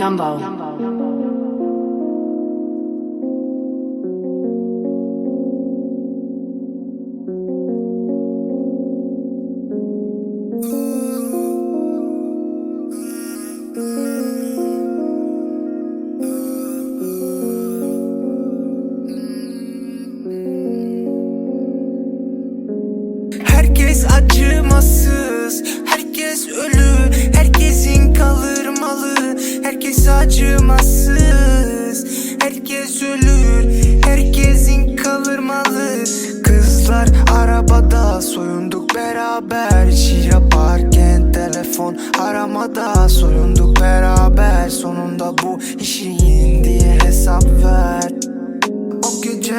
Gumbo. Herkes acımasız, herkes ölü, herkesin malı, herkes acımasız, herkes ölür, herkesin kalır malı. Kızlar arabada soyunduk beraber, iş yaparken telefon aramada soyunduk beraber. Sonunda bu işin diye hesap ver. O gece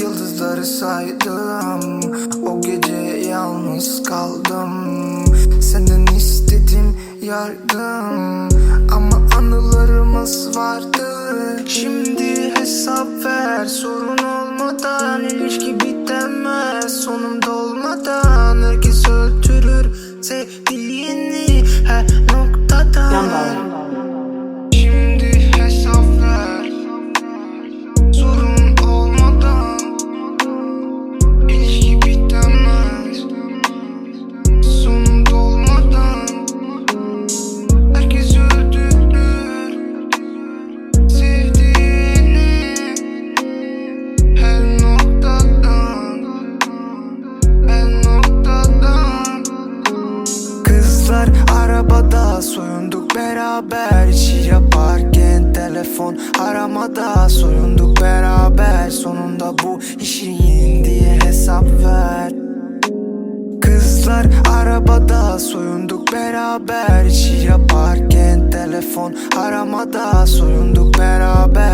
yıldızları saydım O gece yalnız kaldım Senden istedim yardım ver Sorun olmadan ilişki bitemez Sonumda olmadan Herkes öldürür sevdiğini Her noktada Gumbo. Kızlar arabada soyunduk beraber. İşi yaparken telefon aramada soyunduk beraber. Sonunda bu işin diye hesap ver. Kızlar arabada soyunduk beraber. İşi yaparken telefon aramada soyunduk beraber